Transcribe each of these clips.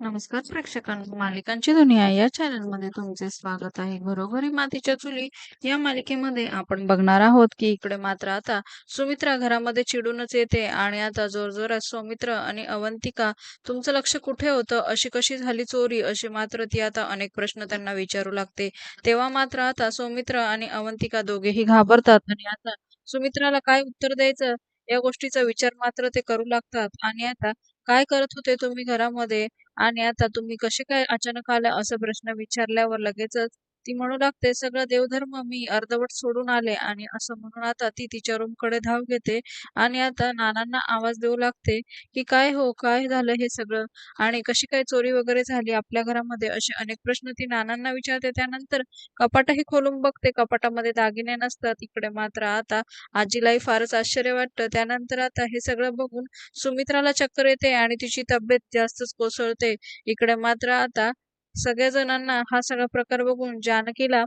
नमस्कार प्रेक्षकांनो मालिकांची दुनिया या चॅनलमध्ये तुमचे स्वागत आहे. घरोघरी मातीच्या चुली या मालिकेमध्ये आपण बघणार आहोत की इकडे मात्र आता सुमित्रा घरामध्ये चिडूनच येते आणि आता जोरजोरात सौमित्र आणि अवंतिका तुमचं लक्ष कुठे होतं? अशी कशी झाली चोरी? अशी मात्र ती आता अनेक प्रश्न त्यांना विचारू लागते. तेव्हा मात्र आता सौमित्र आणि अवंतिका दोघेही घाबरतात आणि आता सुमित्राला काय उत्तर द्यायचं? या गोष्टीचा विचार मात्र ते करू लागतात. आणि आता काय करत होते तुम्ही घरामध्ये? आणि आता तुम्ही कसे काय अचानक आला? असा प्रश्न विचारल्यावर लगेचच ती म्हणू लागते सगळं देवधर्म मी अर्धवट सोडून आले आणि असं म्हणून आता ती तिच्या रूमकडे धाव घेते आणि आता नानांना आवाज देऊ लागते की काय हो काय झालं हे सगळं? आणि कशी काय चोरी वगैरे झाली आपल्या घरामध्ये? असे अनेक प्रश्न ती नानांना विचारते. त्यानंतर कपाटही खोलून बघते. कपाटामध्ये दागिने नसतात. इकडे मात्र आता आजीलाही फारच आश्चर्य वाटतं. त्यानंतर आता हे सगळं बघून सुमित्राला चक्कर येते आणि तिची तब्येत जास्तच कोसळते. इकडे मात्र आता सगळ्या जणांना हा सगळा प्रकार बघून जानकीला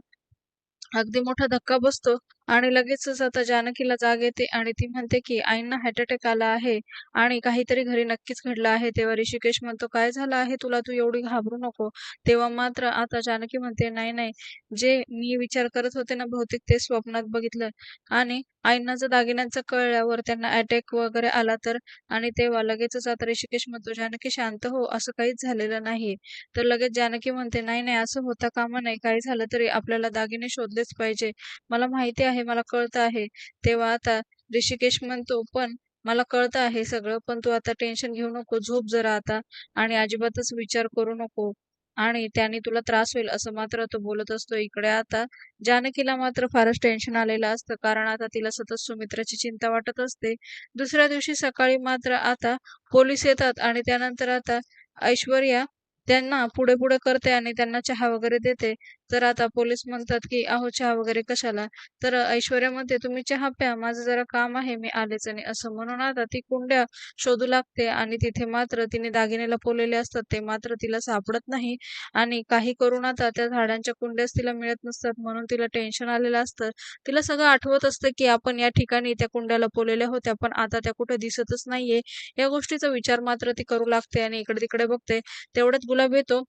अगदी मोठा धक्का बसतो. आणि लगेचच आता जानकीला जाग येते आणि ती म्हणते की आईंना हार्ट अटॅक आला आहे आणि काहीतरी घरी नक्कीच घडलं आहे. तेव्हा ऋषिकेश म्हणतो काय झालं आहे तुला? तू एवढी घाबरू नको. तेव्हा मात्र आता जानकी म्हणते नाही नाही. जे मी विचार करत होते ना बहुतेक ते स्वप्नात बघितलं आणि आईंना जर दागिन्यांचं कळल्यावर त्यांना अटॅक वगैरे आला तर? आणि तेव्हा लगेचच आता ऋषिकेश म्हणतो जानकी शांत हो असं काहीच झालेलं नाही. तर लगेच जानकी म्हणते नाही नाही असं होता कामा नाही काही झालं तरी आपल्याला दागिने शोधलेच पाहिजे. मला माहिती आहे मला कळतं आहे. तेव्हा आता ऋषिकेश म्हणतो पण मला कळतं आहे सगळं पण तू आता टेन्शन घेऊ नको झोप जरा आता आणि अजिबातच विचार करू नको आणि त्याने तुला त्रास होईल. असं मात्र तो बोलत असतो. इकडे आता जानकीला मात्र फारच टेन्शन आलेलं असतं कारण आता तिला सतत सुमित्राची चिंता वाटत असते. दुसऱ्या दिवशी सकाळी मात्र आता पोलीस येतात आणि त्यानंतर आता ऐश्वर्या त्यांना पुढे पुढे करते आणि त्यांना चहा वगैरे देते. तर आता पोलीस म्हणतात की अहो चहा वगैरे कशाला? तर ऐश्वर्या म्हणते तुम्ही चहा प्या माझं जरा काम आहे मी आलेच नाही असं म्हणून आता ती कुंड्या शोधू लागते आणि तिथे मात्र तिने दागिने लपवलेले असतात ते मात्र तिला सापडत नाही आणि काही करून आता त्या झाडांच्या कुंड्याच तिला मिळत नसतात म्हणून तिला टेन्शन आलेलं असतं. तिला सगळं आठवत असतं की आपण या ठिकाणी त्या कुंड्या लपवलेल्या होत्या पण आता त्या कुठे दिसतच नाहीये. या गोष्टीचा विचार मात्र ती करू लागते आणि इकडे तिकडे बघते. तेवढ्यात गुलाब येतो.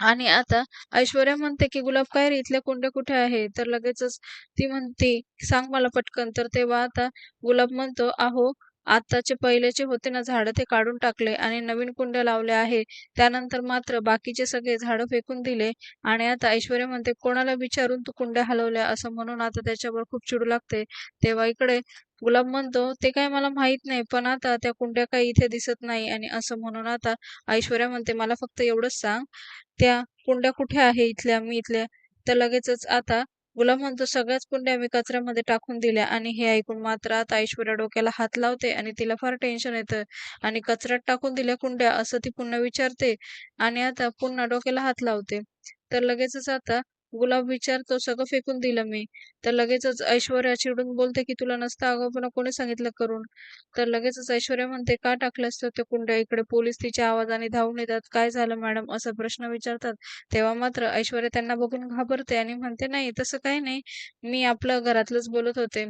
आणि आता ऐश्वर्या म्हणते की गुलाब काय रे? इथल्या कुंड्या कुठे आहे तर लगेचच ती म्हणते सांग मला पटकन. तर तेव्हा आता गुलाब म्हणतो अहो आताचे पहिलेचे होते ना झाडं ते काढून टाकले आणि नवीन कुंड्या लावल्या आहे. त्यानंतर मात्र बाकीचे सगळे झाडं फेकून दिले आणि आता ऐश्वर्या म्हणते कोणाला विचारून तू कुंड्या हलवल्या? असं म्हणून आता त्याच्यावर खूप चिडू लागते. तेव्हा इकडे गुलाब म्हणतो ते काय मला माहीत नाही पण आता त्या कुंड्या काही इथे दिसत नाही. आणि असं म्हणून आता ऐश्वर्या म्हणते मला फक्त एवढंच सांग त्या कुंड्या कुठे आहे? इथल्या मी इथल्या. तर लगेचच आता गुलाब म्हणतो सगळ्याच कुंड्या मी कचऱ्यामध्ये टाकून दिल्या आणि हे ऐकून मात्र आता ऐश्वर्या डोक्याला हात लावते आणि तिला फार टेन्शन येतं आणि कचऱ्यात टाकून दिल्या कुंड्या असं ती पुन्हा विचारते आणि आता पुन्हा डोक्याला हात लावते. तर लगेचच आता गुलाब विचारतो सगळं फेकून दिलं मी. तर लगेचच ऐश्वर्या चिडून बोलते की तुला नसतं आगाऊपणा कोणी सांगितलं करून? तर लगेचच ऐश्वर्या म्हणते का टाकलं असतं ते कुंड्या इकडे? पोलीस तिच्या आवाजाने धावून येतात. काय झालं मॅडम? असा प्रश्न विचारतात. तेव्हा मात्र ऐश्वर्या त्यांना बघून घाबरते आणि म्हणते नाही तसं काही नाही. मी आपलं घरातलंच बोलत होते.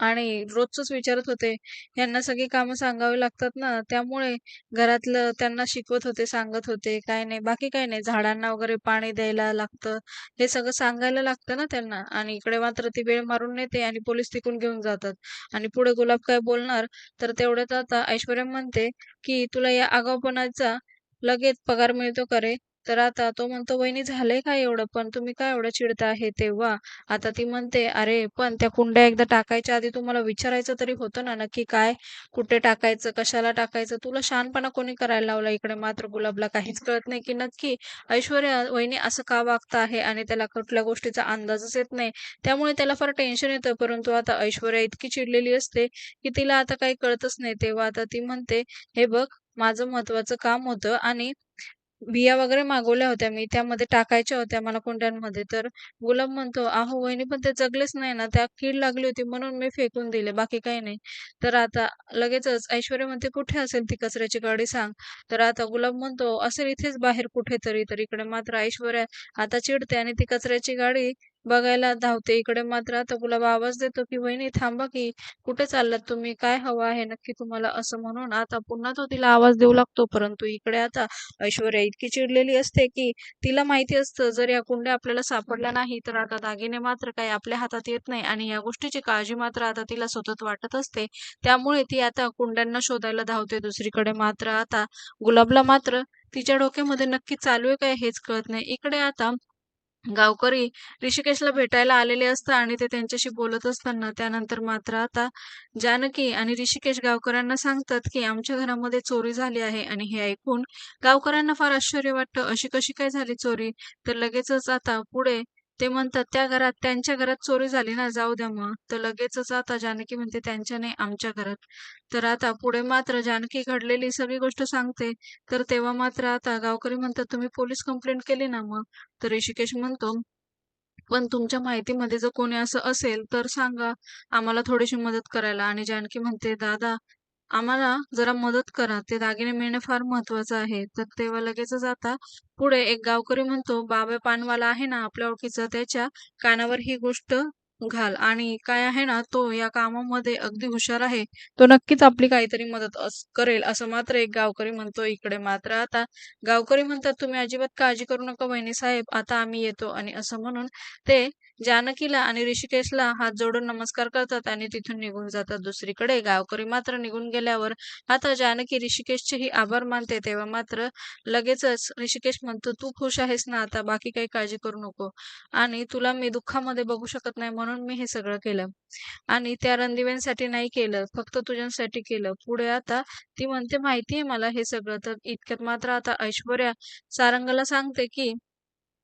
आणि रोजच विचारत होते. यांना सगळी कामं सांगावी लागतात ना त्यामुळे घरातलं त्यांना शिकवत होते सांगत होते. काय नाही बाकी काय नाही झाडांना वगैरे पाणी द्यायला लागतं. हे सगळं सांगायला लागतं ना त्यांना. आणि इकडे मात्र ती वेळ मारून नेते आणि पोलीस तिकून घेऊन जातात. आणि पुढे गुलाब काय बोलणार? तर तेवढ्यात आता ऐश्वर्या म्हणते की तुला या आगाऊपणाचा लगेच पगार मिळतो का रे? तर आता तो म्हणतो वहिनी झालंय का एवढं? पण तुम्ही काय एवढं चिडता आहे तेव्हा? आता ती म्हणते अरे पण त्या कुंड्या एकदा टाकायच्या आधी तुम्हाला विचारायचं तरी होतं ना नक्की काय? कुठे टाकायचं? कशाला टाकायचं? तुला शानपणा कोणी करायला लावला इकडे? मात्र गुलाबला काहीच कळत नाही की नक्की ऐश्वर्या वहिनी असं का वागत आहे? आणि त्याला कुठल्या गोष्टीचा अंदाजच येत नाही. त्यामुळे त्याला फार टेन्शन येतं. परंतु आता ऐश्वर्या इतकी चिडलेली असते की तिला आता काही कळतच नाही. तेव्हा आता ती म्हणते हे बघ माझं महत्वाचं काम होतं आणि बिया वगैरे मागवल्या होत्या मी. त्यामध्ये टाकायच्या होत्या मला कुंड्यांमध्ये. तर गुलाब म्हणतो अहो वहिनी पण ते जगलेच नाही ना. त्या कीड लागली होती म्हणून मी फेकून दिले. बाकी काही नाही. तर आता लगेचच ऐश्वर्या म्हणते कुठे असेल ती कचऱ्याची गाडी सांग. तर आता गुलाब म्हणतो असेल इथेच बाहेर कुठेतरी. तर इकडे मात्र ऐश्वर्या आता चिडते आणि ती कचऱ्याची गाडी बघायला धावते. इकडे मात्र आता गुलाब आवाज देतो की "वहिनी थांबा की, कुठे चाललात तुम्ही? काय हवं आहे नक्की तुम्हाला?" असं म्हणून आता पुन्हा तो तिला आवाज देऊ लागतो. परंतु इकडे आता ऐश्वर्या इतकी चिडलेली असते की तिला माहिती असतं जर या कुंड्या आपल्याला सापडल्या नाही तर आता दागिने मात्र काही आपल्या हातात येत नाही आणि या गोष्टीची काळजी मात्र आता तिला सतत वाटत असते. त्यामुळे ती आता कुंड्यांना शोधायला धावते. दुसरीकडे मात्र आता गुलाबला मात्र तिच्या डोक्यामध्ये नक्की चालू आहे काय हेच कळत नाही. इकडे आता गावकरी ऋषिकेशला भेटायला आलेले असतात आणि ते त्यांच्याशी बोलत असताना त्यानंतर मात्र आता जानकी आणि ऋषिकेश गावकऱ्यांना सांगतात की आमच्या घरामध्ये चोरी झाली आहे आणि हे ऐकून गावकऱ्यांना फार आश्चर्य वाटतं. अशी कशी काय झाली चोरी? तर लगेचच आता पुढे ते म्हणतात त्या घरात त्यांच्या घरात चोरी झाली ना जाऊ द्या मग. तर लगेचच आता जानकी म्हणते त्यांच्या नाही आमच्या घरात. तर आता पुढे मात्र जानकी घडलेली सगळी गोष्ट सांगते. तर तेव्हा मात्र आता गावकरी म्हणतात तुम्ही पोलीस कंप्लेंट केली ना मग? तर ऋषिकेश म्हणतो पण तुमच्या माहितीमध्ये जर कोणी असं असेल तर सांगा. आम्हाला थोडीशी मदत करायला. आणि जानकी म्हणते दादा आम्हाला जरा मदत करा. ते दागिने मिळणे फार महत्वाचं आहे. तर तेव्हा लगेचच आता पुढे एक गावकरी म्हणतो बाबा पानवाला आहे ना आपल्या ओळखीचा त्याच्या कानावर ही गोष्ट घाल. आणि काय आहे ना तो या कामामध्ये अगदी हुशार आहे. तो नक्कीच आपली काहीतरी मदत करेल असं मात्र एक गावकरी म्हणतो. इकडे मात्र आता गावकरी म्हणतात तुम्ही अजिबात काळजी करू नका वहिनी साहेब आता आम्ही येतो. आणि असं म्हणून ते जानकीला आणि ऋषिकेशला हात जोडून नमस्कार करतात आणि तिथून निघून जातात. दुसरीकडे गावकरी मात्र निघून गेल्यावर आता जानकी ऋषिकेशचेही आभार मानते. तेव्हा मात्र लगेचच ऋषिकेश म्हणतो तू खुश आहेस ना आता बाकी काही काळजी करू नको. आणि तुला मी दुःखामध्ये बघू शकत नाही म्हणून मी हे सगळं केलं. आणि त्या रणदिव्यांसाठी नाही केलं फक्त तुझ्यांसाठी केलं. पुढे आता ती म्हणते माहितीये मला हे सगळं. तर इतक्यात मात्र आता ऐश्वर्या सारंगला सांगते की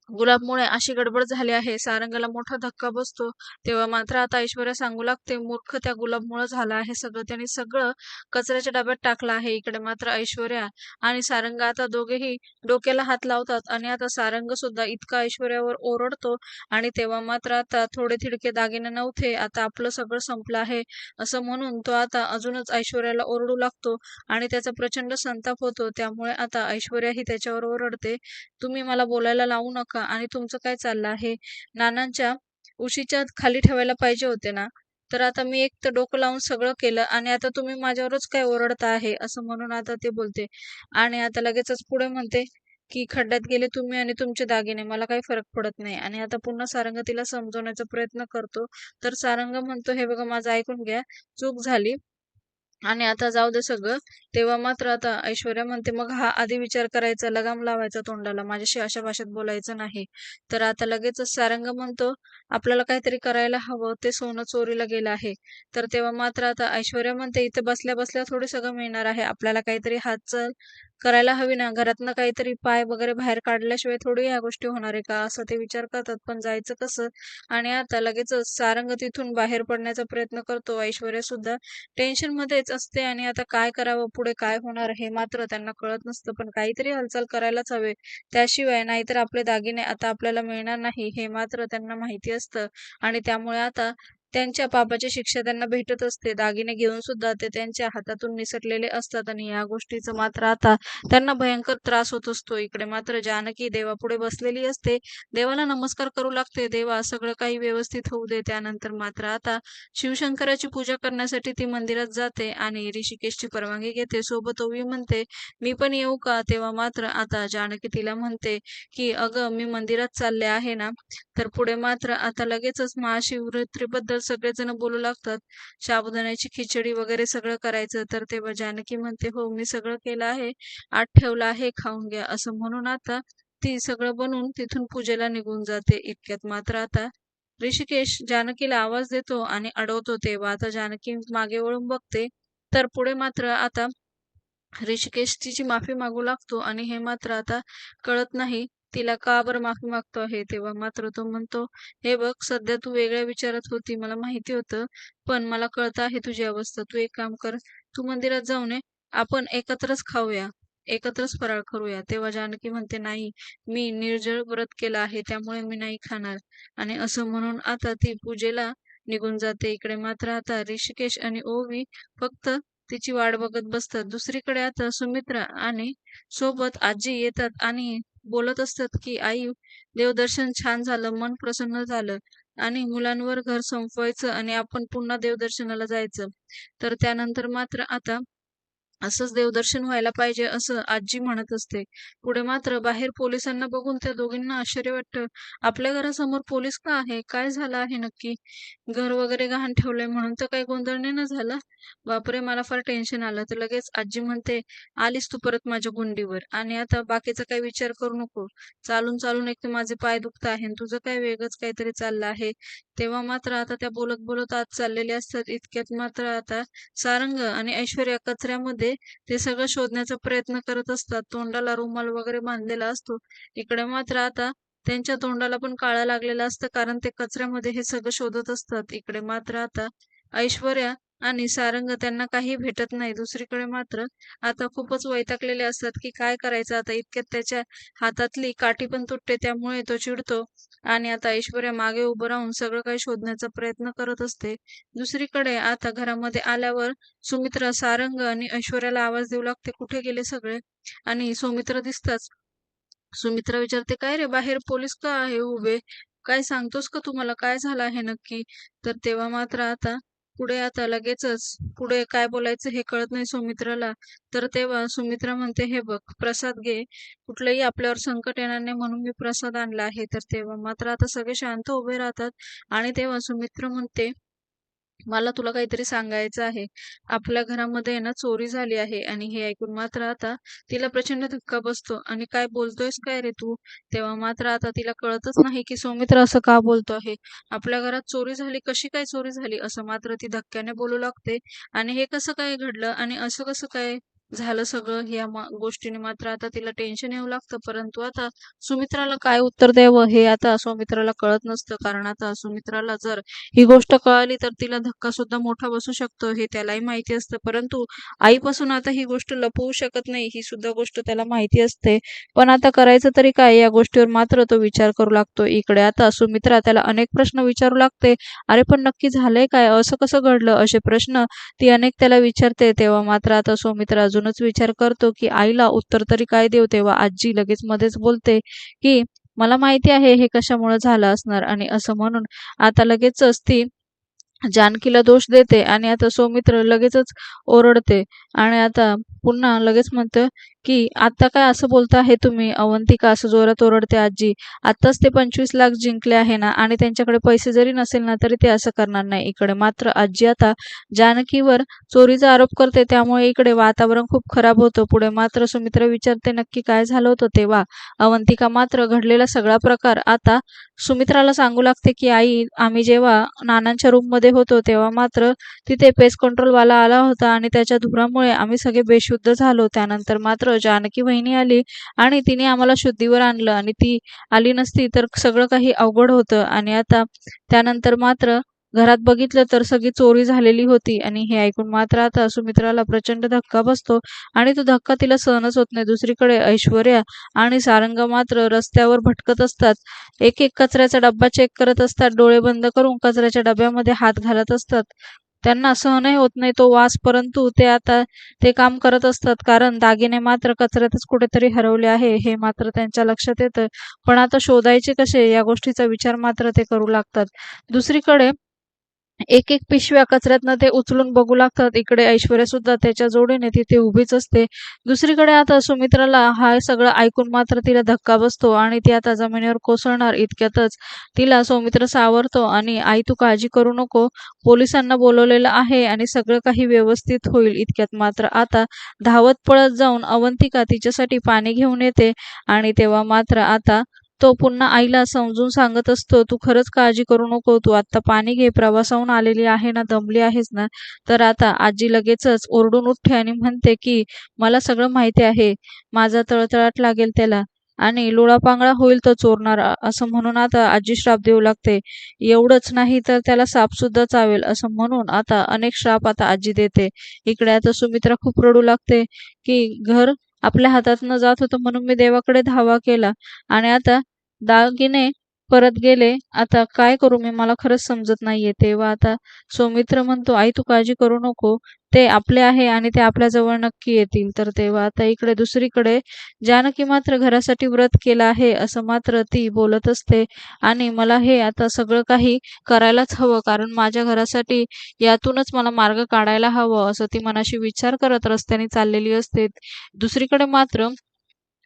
गुलाबमुळे अशी गडबड झाली आहे. सारंगाला मोठा धक्का बसतो. तेव्हा मात्र आता ऐश्वर्या सांगू लागते मूर्ख त्या गुलाबमुळे झालं आहे. सगळं त्यांनी सगळं कचऱ्याच्या डब्यात टाकलं आहे. इकडे मात्र ऐश्वर्या आणि सारंग आता दोघेही डोक्याला हात लावतात आणि आता सारंग सुद्धा इतका ऐश्वर्यावर ओरडतो आणि तेव्हा मात्र आता थोडे थिडके दागिने नव्हते. आता आपलं सगळं संपलं आहे असं म्हणून तो आता अजूनच ऐश्वर्याला ओरडू लागतो आणि त्याचा प्रचंड संताप होतो. त्यामुळे आता ऐश्वर्या ही त्याच्यावर ओरडते. तुम्ही मला बोलायला लावू नका. का? आणि तुमचं काय चाललं आहे? नानांच्या उशीच्या खाली ठेवायला पाहिजे होते ना? तर आता मी एक तर डोकं लावून सगळं केलं आणि आता तुम्ही माझ्यावरच काय ओरडता आहे? असं म्हणून आता ते बोलते. आणि आता लगेचच पुढे म्हणते की खड्ड्यात गेले तुम्ही आणि तुमचे दागिने. मला काही फरक पडत नाही. आणि आता पुन्हा सारंग तिला समजवण्याचा प्रयत्न करतो. तर सारंग म्हणतो हे बघा माझं ऐकून घ्या. चूक झाली. आणि आता जाऊ दे सगळं. तेव्हा मात्र आता ऐश्वर्या म्हणते मग हा आधी विचार करायचा लगाम लावायचा तोंडाला. माझ्याशी अशा भाषेत बोलायचं नाही. तर आता लगेचच सारंग म्हणतो आपल्याला काहीतरी करायला हवं. ते सोनं चोरीला गेलं आहे. तर तेव्हा मात्र आता ऐश्वर्या म्हणते इथे बसल्या बसल्या थोडी सगळं मिळणार आहे. आपल्याला काहीतरी हातचल करायला हवी ना. घरातनं काहीतरी पाय वगैरे बाहेर काढल्याशिवाय थोडी या गोष्टी होणार आहे का? असं ते विचार करतात. पण जायचं कसं? आणि आता लगेचच सारंग तिथून बाहेर पडण्याचा प्रयत्न करतो. ऐश्वर्या सुद्धा टेन्शन मध्येच असते आणि आता काय करावं? पुढे काय होणार? हे मात्र त्यांना कळत नसतं. पण काहीतरी हालचाल करायलाच हवे. त्याशिवाय नाहीतर आपले दागिने आता आपल्याला मिळणार नाही. हे मात्र त्यांना माहिती असतं. आणि त्यामुळे आता त्यांच्या पापाची शिक्षा त्यांना भेटत असते. दागिने घेऊन सुद्धा ते त्यांच्या हातातून निसटलेले असतात आणि या गोष्टीचं मात्र आता त्यांना भयंकर त्रास होत असतो. इकडे मात्र जानकी देवापुढे बसलेली असते. देवाला नमस्कार करू लागते. देवा सगळं काही व्यवस्थित होऊ दे. त्यानंतर मात्र आता शिवशंकराची पूजा करण्यासाठी ती मंदिरात जाते आणि ऋषिकेशची परवानगी घेते. सोबत ओवी म्हणते मी पण येऊ का? तेव्हा मात्र आता जानकी तिला म्हणते की अगं मी मंदिरात चालले आहे ना? तर पुढे मात्र आता लगेचच महाशिवरात्रीबद्दल सगळेजण बोलू लागतात. साबुदाण्याची खिचडी वगैरे सगळं करायचं तर तेव्हा जानकी म्हणते हो मी सगळं केलं आहे. आठ ठेवलं आहे खाऊन घ्या. असं म्हणून आता ती सगळं बनवून तिथून पूजेला निघून जाते. इतक्यात मात्र आता ऋषिकेश जानकीला आवाज देतो आणि अडवतो तेव्हा. आता जानकी मागे वळून बघते तर पुढे मात्र आता ऋषिकेश तिची माफी मागू लागतो आणि हे मात्र आता कळत नाही. तिला का बरं माफी मागतो आहे? तेव्हा मात्र तो म्हणतो हे बघ सध्या तू वेगळ्या विचारात होती मला माहिती होतं पण मला कळतं आहे तुझी अवस्था. तू एक काम कर तू मंदिरात जाऊ नये आपण एकत्रच खाऊया एकत्रच फराळ करूया. तेव्हा जानकी म्हणते नाही मी निर्जळ व्रत केला आहे त्यामुळे मी नाही खाणार. आणि असं म्हणून आता ती पूजेला निघून जाते. इकडे मात्र आता ऋषिकेश आणि ओवी फक्त तिची वाट बघत बसतात. दुसरीकडे आता सुमित्रा आणि सोबत आजी येतात आणि बोलत असतात की आई देवदर्शन छान झालं मन प्रसन्न झालं आणि मुलांवर घर संपवायचं आणि आपण पुन्हा देवदर्शनाला जायचं. तर त्यानंतर मात्र आता असंच देवदर्शन व्हायला पाहिजे असं आजी म्हणत असते. पुढे मात्र बाहेर पोलिसांना बघून त्या दोघींना आश्चर्य वाटतं. आपल्या घरासमोर पोलीस का आहे? काय झालं आहे नक्की? घर वगैरे गहाण ठेवलंय म्हणून तर काही गोंधळ नाही ना झाला? बापरे मला फार टेन्शन आलं. तर लगेच आजी म्हणते आलीस तू परत माझ्या गुंडीवर. आणि आता बाकीचा काही विचार करू नको. चालून चालून एक तर माझे पाय दुखत आहे आणि तुझं काय वेगळंच काहीतरी चाललं आहे? तेव्हा मात्र आता त्या बोलत बोलत आत चाललेल्या असतात. इतक्यात मात्र आता सारंग आणि ऐश्वर्या कचऱ्यामध्ये ते सगळं शोधण्याचा प्रयत्न करत असतात. तोंडाला रुमाल वगैरे बांधलेला असतो. इकडे मात्र आता त्यांच्या तोंडाला पण काळा लागलेला असतं कारण ते कचऱ्यामध्ये हे सगळं शोधत असतात. इकडे मात्र आता ऐश्वर्या आणि सारंग त्यांना काही भेटत नाही. दुसरीकडे मात्र आता खूपच वैतागलेले असतात की काय करायचं? आता इतक्यात त्याच्या हातातली काठी पण तुटते त्यामुळे तो चिडतो आणि आता ऐश्वर्या मागे उभं राहून सगळं काही शोधण्याचा प्रयत्न करत असते. दुसरीकडे आता घरामध्ये आल्यावर सुमित्रा सारंग आणि ऐश्वर्याला आवाज देऊ लागते कुठे गेले सगळे? आणि सुमित्रा दिसताच. सुमित्रा विचारते काय रे बाहेर पोलीस का आहे उभे? काय सांगतोस का तुम्हाला काय झालं आहे नक्की? तर तेव्हा मात्र आता पुढे आता लगेचच पुढे काय बोलायचं हे कळत नाही सुमित्राला. तर तेव्हा सुमित्रा म्हणते हे बघ प्रसाद घे. कुठलंही आपल्यावर संकट येणार नाही म्हणून मी प्रसाद आणला आहे. तर तेव्हा मात्र आता सगळे शांत उभे राहतात आणि तेव्हा सुमित्रा म्हणते मला तुला काहीतरी सांगायचं आहे. आपल्या घरामध्ये ना चोरी झाली आहे आणि हे ऐकून मात्र आता तिला प्रचंड धक्का बसतो. आणि काय बोलतोयस काय रे तू? तेव्हा मात्र आता तिला कळतच नाही की सौमित्र असं का बोलतो आहे. आपल्या घरात चोरी झाली कशी काय चोरी झाली असं मात्र ती धक्क्याने बोलू लागते. आणि हे कसं काय घडलं? आणि असं कसं काय झालं सगळं या गोष्टीने. मात्र आता तिला टेन्शन येऊ लागतं. परंतु आता सुमित्राला काय उत्तर द्यावं हे आता सुमित्राला कळत नसतं. कारण आता सुमित्राला जर ही गोष्ट कळाली तर तिला धक्का सुद्धा मोठा बसू शकतो. हे त्यालाही माहिती असतं. परंतु आईपासून आता ही गोष्ट लपवू शकत नाही. ही सुद्धा गोष्ट त्याला माहिती असते. पण आता करायचं तरी काय? या गोष्टीवर मात्र तो विचार करू लागतो. इकडे आता सुमित्रा त्याला अनेक प्रश्न विचारू लागते. अरे पण नक्की झालंय काय? असं कसं घडलं? असे प्रश्न ती अनेक त्याला विचारते. तेव्हा मात्र आता सुमित्रा अजूनच विचार करतो की आईला उत्तर तरी काय देऊ तेव्हा आजी लगेच मध्येच बोलते की मला माहिती आहे हे कशामुळे झालं असणार? आणि असं म्हणून आता लगेचच ती जानकीला दोष देते आणि आता सौमित्र लगेचच ओरडते आणि आता पुन्हा लगेच म्हणतं की आता काय असं बोलता आहे तुम्ही? अवंतिका असं जोरात ओरडते आजी. आत्ताच ते पंचवीस लाख जिंकले आहे ना आणि त्यांच्याकडे पैसे जरी नसेल ना तरी ते असं करणार नाही इकडे. मात्र आजी आता जानकीवर चोरीचा आरोप करते त्यामुळे इकडे वातावरण खूप खराब होतं पुढे. मात्र सुमित्रा विचारते नक्की काय झालं होतं तेव्हा? अवंतिका मात्र घडलेला सगळा प्रकार आता सुमित्राला सांगू लागते की आई आम्ही जेव्हा नानांच्या रूममध्ये होतो तेव्हा मात्र तिथे पेस्ट कंट्रोलवाला आला होता आणि त्याच्या धुरामुळे आम्ही सगळे बेशुद्ध झालो. त्यानंतर मात्र जानकी वहिनी आली आणि तिने आम्हाला शुद्धीवर आणलं आणि ती आली नसती तर सगळं काही अवघड होतं आणि आता त्यानंतर मात्र घरात बघितलं तर सगळी चोरी झालेली होती आणि हे ऐकून मात्र आता सुमित्राला प्रचंड धक्का बसतो आणि तो धक्का तिला सहनच होत नाही. दुसरीकडे ऐश्वर्या आणि सारंग मात्र रस्त्यावर भटकत असतात. एक एक कचऱ्याचा डब्बा चेक करत असतात. डोळे बंद करून कचऱ्याच्या डब्यामध्ये हात घालत असतात. त्यांना सहनही होत नाही तो वास परंतु ते आता ते काम करत असतात कारण दागिने मात्र कचऱ्यातच कुठेतरी हरवले आहे. हे मात्र त्यांच्या लक्षात येतं. पण आता शोधायचे कसे? या गोष्टीचा विचार मात्र ते करू लागतात. दुसरीकडे एक एक पिशव्या कचऱ्यातनं ते उचलून बघू लागतात. इकडे ऐश्वर्या सुद्धा त्याच्या जोडीने तिथे उभीच असते. दुसरीकडे आता सुमित्राला हा सगळं ऐकून मात्र तिला धक्का बसतो आणि ती आता जमिनीवर कोसळणार इतक्यातच. तिला सौमित्र सावरतो आणि आई तू काळजी करू नको. पोलिसांना बोलवलेलं आहे आणि सगळं काही व्यवस्थित होईल. इतक्यात मात्र आता धावत पळत जाऊन अवंतिका तिच्यासाठी पाणी घेऊन येते आणि तेव्हा मात्र आता तो पुन्हा आईला समजून सांगत असतो तू खरंच काळजी करू नको तू आता पाणी घे प्रवासाहून आलेली आहे ना दमली आहेस ना तर आता आजी लगेचच ओरडून उठते आणि म्हणते की मला सगळं माहिती आहे माझा तळतळाट लागेल त्याला आणि लोळापांगळा होईल तो चोरणार असं म्हणून आता आजी श्राप देऊ लागते. एवढंच नाही तर त्याला साप सुद्धा चावेल असं म्हणून आता अनेक श्राप आता आजी देते. इकडे आता सुमित्रा खूप रडू लागते की घर आपल्या हातातनं जात होतं म्हणून मी देवाकडे धावा केला. आणि आता दागिने परत गेले. आता काय करू मी? मला खरंच समजत नाहीये. तेव्हा आता सौमित्र म्हणतो, "आई तू काळजी करू नको. ते आपले आहे आणि ते आपल्याजवळ नक्की येतील." तर तेव्हा आता इकडे दुसरीकडे जानकी मात्र घरासाठी व्रत केलं आहे असं मात्र ती बोलत असते आणि मला हे आता सगळं काही करायलाच हवं कारण माझ्या घरासाठी यातूनच मला मार्ग काढायला हवं असं ती मनाशी विचार करत रस्त्याने चाललेली असते. दुसरीकडे मात्र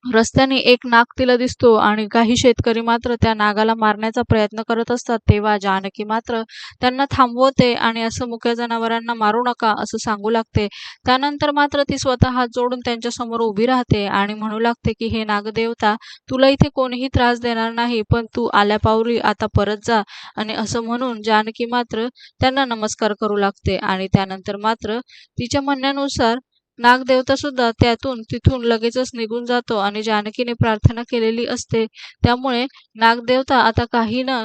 रस्त्याने एक नाग तिला दिसतो आणि काही शेतकरी मात्र त्या नागाला मारण्याचा प्रयत्न करत असतात. तेव्हा जानकी मात्र त्यांना थांबवते आणि असं मुक्या जनावरांना मारू नका असं सांगू लागते. त्यानंतर मात्र ती स्वतः हात जोडून त्यांच्यासमोर उभी राहते आणि म्हणू लागते की हे नागदेवता तुला इथे कोणीही त्रास देणार नाही पण तू आल्यापावली आता परत जा आणि असं म्हणून जानकी मात्र त्यांना नमस्कार करू लागते आणि त्यानंतर मात्र तिच्या म्हणण्यानुसार नागदेवता सुद्धा त्यातून तिथून लगेचच निघून जातो आणि जानकीने प्रार्थना केलेली असते. त्यामुळे नागदेवता आता काही न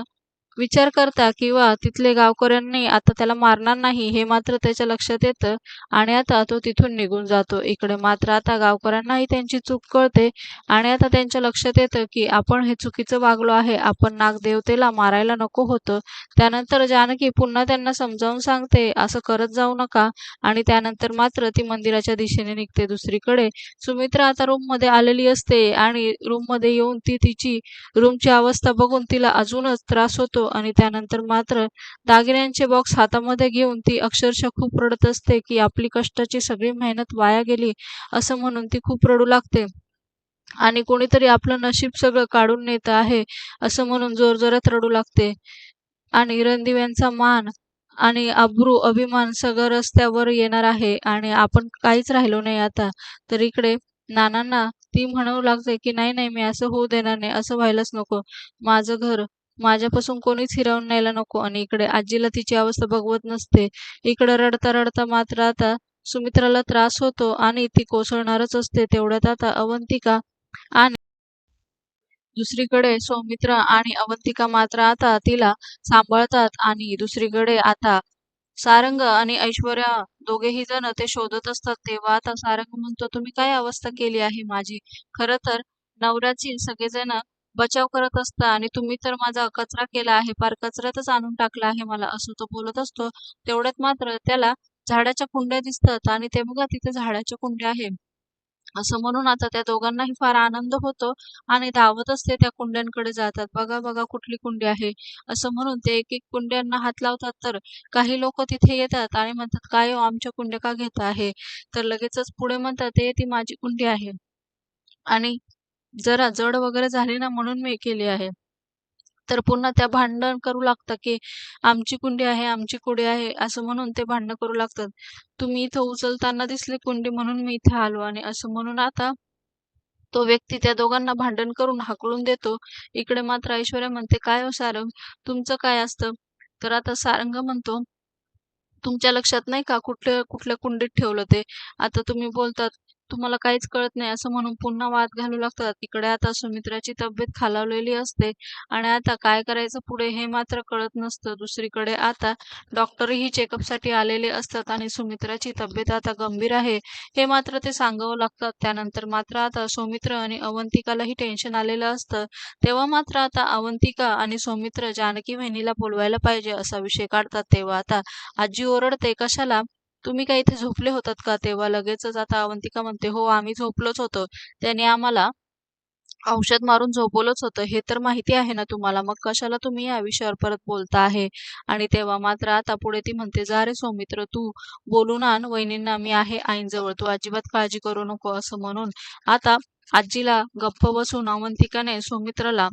विचार करता किंवा तिथले गावकऱ्यांनी आता त्याला मारणार नाही हे मात्र त्याच्या लक्षात येतं आणि आता तो तिथून निघून जातो. इकडे मात्र आता गावकऱ्यांनाही त्यांची चूक कळते आणि आता त्यांच्या लक्षात येतं की आपण हे चुकीचं वागलो आहे. आपण नागदेवतेला मारायला नको होतं. त्यानंतर जानकी पुन्हा त्यांना समजावून सांगते, असं करत जाऊ नका आणि त्यानंतर मात्र ती मंदिराच्या दिशेने निघते. दुसरीकडे सुमित्रा आता रूममध्ये आलेली असते आणि रूममध्ये येऊन ती तिची रूमची अवस्था बघून तिला अजूनच त्रास होतो आणि त्यानंतर मात्र दागिन्यांचे बॉक्स हातामध्ये घेऊन ती अक्षरशः खूप रडत असते की आपली कष्टाची सगळी मेहनत वाया गेली असं म्हणून ती खूप रडू लागते. आणि कोणीतरी आपलं नशीब सगळं काढून नेत आहे असं म्हणून जोरजोरात रडू लागते. आणि रणदिव्यांचा मान आणि अब्रू, अभिमान सगळं रस्त्यावर येणार आहे आणि आपण काहीच राहिलो नाही आता. तर इकडे नानांना ती म्हणू लागते की "नाही, नाही, मी असं होऊ देणार नाही. असं व्हायलाच नको. माझं घर माझ्यापासून कोणीच हिरावून न्यायला नको." आणि इकडे आजीला तिची अवस्था बघवत नसते. इकडे रडता-रडता मात्र आता सुमित्राला त्रास होतो आणि ती कोसळणारच असते. तेवढ्यात आता अवंतिका आणि दुसरीकडे सौमित्र आणि अवंतिका मात्र आता तिला सांभाळतात आणि दुसरीकडे आता सारंग आणि ऐश्वर्या दोघेही जण ते शोधत असतात. तेव्हा आता सारंग म्हणतो, "तुम्ही काय अवस्था केली आहे माझी? खरं तर नवऱ्याची सगळेजण बचाव करत असता आणि तुम्ही तर माझा कचरा केला आहे. फार कचऱ्यातच आणून टाकला आहे मला." असं तो बोलत असतो. तेवढ्यात मात्र त्याला झाडाच्या कुंड्या दिसतात आणि ते बघा तिथे झाडाच्या कुंड्या आहे. असं म्हणून आता त्या दोघांनाही फार आनंद होतो आणि धावतच ते त्या कुंड्यांकडे जातात. बघा, बघा कुठली कुंडी आहे असं म्हणून ते एक-एक कुंड्यांना हात लावतात. तर काही लोक तिथे येतात आणि म्हणतात, "काय हो आमच्या कुंड्या का घेता आहे?" तर लगेचच पुढे म्हणतात, "ते ती माझी कुंडी आहे आणि जरा जड वगैरे झाली ना म्हणून मी केली आहे." तर पुन्हा त्या भांडण करू लागतात की आमची कुंडी आहे, आमची कुंडी आहे असं म्हणून ते भांडणं करू लागतात. तुम्ही इथं उचलताना दिसली कुंडी म्हणून मी इथे आलो आणि असं म्हणून आता तो व्यक्ती त्या दोघांना भांडण करून हाकलून देतो. इकडे मात्र ऐश्वर्या म्हणते, "काय हो सारंग, तुमचं काय असतं?" तर आता सारंग म्हणतो, "तुमच्या लक्षात नाही का कुठल्या कुठल्या कुंडीत ठेवलं ते? आता तुम्ही बोलतात तुम्हाला काहीच कळत नाही असं म्हणून पुन्हा वाद घालू लागतात. इकडे आता सुमित्राची तब्येत खालावलेली असते आणि आता काय करायचं पुढे हे मात्र कळत नसतं. दुसरीकडे आता डॉक्टरही चेकअपसाठी आलेले असतात आणि सुमित्राची तब्येत आता गंभीर आहे हे मात्र ते सांगावं लागतात. त्यानंतर मात्र आता सौमित्र आणि अवंतिकालाही टेन्शन आलेलं असतं. तेव्हा मात्र आता अवंतिका आणि सौमित्र जानकी वहिनीला बोलवायला पाहिजे असा विषय काढतात. तेव्हा आता आजी ओरडते, "कशाला? तुम्ही काय इथे झोपले होतात का?" तेव्हा लगेचच आता अवंतिका म्हणते, "हो, आम्ही झोपलोच होतो. त्याने आम्हाला औषध मारून झोपवलंच होतं. हे तर माहिती आहे ना तुम्हाला. मग कशाला तुम्ही या विषयावर परत बोलता आहे?" आणि तेव्हा मात्र आता पुढे ती म्हणते, "जा रे सौमित्र, तू बोलून आण वहिनींना. मी आहे आईंजवळ. तू अजिबात काळजी करू नको." असं म्हणून आता आजीला गप्प बसून अवंतिकाने सौमित्राला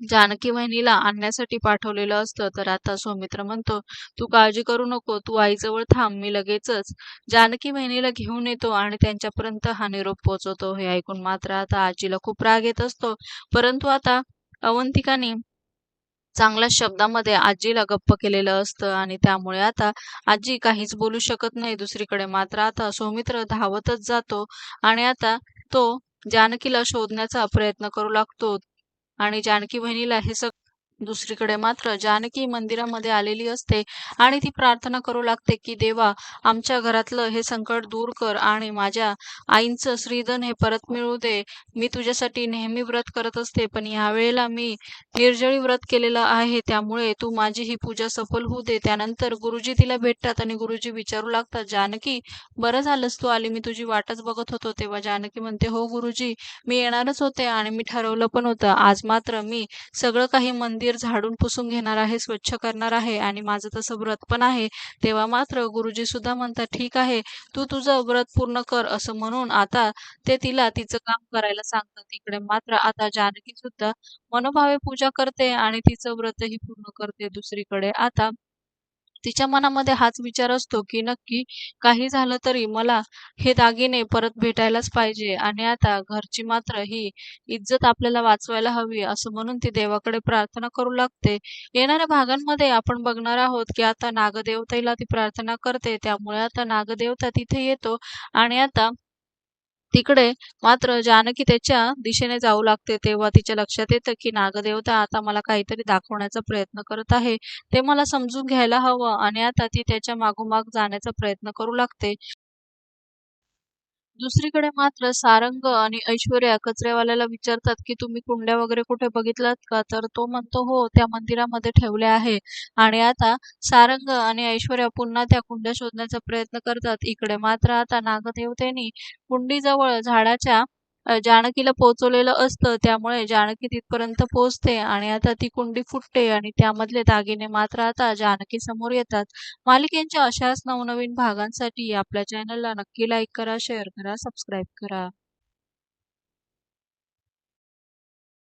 जानकी वहिनीला आणण्यासाठी पाठवलेलं असतं. तर आता सौमित्र म्हणतो, "तू काळजी करू नको. तू आईजवळ थांब. मी लगेचच जानकी वहिनीला घेऊन येतो आणि त्यांच्यापर्यंत हा निरोप पोहोचवतो." हे ऐकून मात्र आता आजीला खूप राग येत असतो. परंतु आता अवंतिकाने चांगल्या शब्दामध्ये आजीला गप्प केलेलं असतं आणि त्यामुळे आता आजी काहीच बोलू शकत नाही. दुसरीकडे मात्र आता सौमित्र धावतच जातो आणि आता तो जानकीला शोधण्याचा प्रयत्न करू लागतो आणि जानकी बहिणीला हे सगळं दुसरीकडे मात्र जानकी मंदिरामध्ये आलेली असते आणि ती प्रार्थना करू लागते की देवा आमच्या घरातलं हे संकट दूर कर आणि माझ्या आईंचं श्रीधन हे परत मिळू दे. मी तुझ्यासाठी नेहमी व्रत करत असते पण यावेळेला मी निर्जळी व्रत केलेलं आहे. त्यामुळे तू माझी ही पूजा सफल होऊ दे. त्यानंतर गुरुजी तिला भेटतात आणि गुरुजी विचारू लागतात जानकी बरं झालंस तू आली. मी तुझी वाटच बघत होतो. तेव्हा जानकी म्हणते हो गुरुजी मी येणारच होते आणि मी ठरवलं पण होतं. आज मात्र मी सगळं काही मंदिर झाडून पुसून घेणार आहे स्वच्छ करणार आहे आणि माझं तसं व्रत पण आहे तेव्हा मात्र गुरुजी सुद्धा म्हणतात ठीक आहे तू तुझं व्रत पूर्ण कर असं म्हणून आता ते तिला तिचं काम करायला सांगतात. इकडे मात्र आता जानकी सुद्धा मनोभावे पूजा करते आणि तिचं व्रतही पूर्ण करते दुसरीकडे. आता तिच्या मनामध्ये हाच विचार असतो की नक्की काही झालं तरी मला हे दागिने परत भेटायलाच पाहिजे आणि आता घरची मात्र ही इज्जत आपल्याला वाचवायला हवी असं म्हणून ती देवाकडे प्रार्थना करू लागते. येणाऱ्या भागांमध्ये आपण बघणार आहोत की आता नागदेवतेला ती प्रार्थना करते. त्यामुळे आता नागदेवता तिथे येतो आणि आता तिकडे मात्र जानकी त्याच्या दिशेने जाऊ लागते. तेव्हा तिच्या लक्षात येतं की नागदेवता आता मला काहीतरी दाखवण्याचा प्रयत्न करत आहे. ते मला समजून घ्यायला हवं आणि आता ती त्याच्या मागोमाग जाण्याचा प्रयत्न करू लागते. दुसरीकडे मात्र सारंग आणि ऐश्वर्या कचरेवाल्याला विचारतात की तुम्ही कुंड्या वगैरे कुठे बघितलात का? तर तो म्हणतो हो त्या मंदिरामध्ये ठेवल्या आहे. आणि आता सारंग आणि ऐश्वर्या पुन्हा त्या कुंड्या शोधण्याचा प्रयत्न करतात. इकडे मात्र आता नागदेवतेनी कुंडीजवळ झाडाच्या जानकीला पोहोचवलेलं असतं त्यामुळे जानकी तिथपर्यंत पोहोचते आणि आता ती कुंडी फुटते आणि त्यामधले दागिने मात्र आता जानकी समोर येतात. मालिकेच्या अशाच नवनवीन भागांसाठी आपल्या चॅनलला नक्की लाईक करा शेअर करा सबस्क्राईब करा.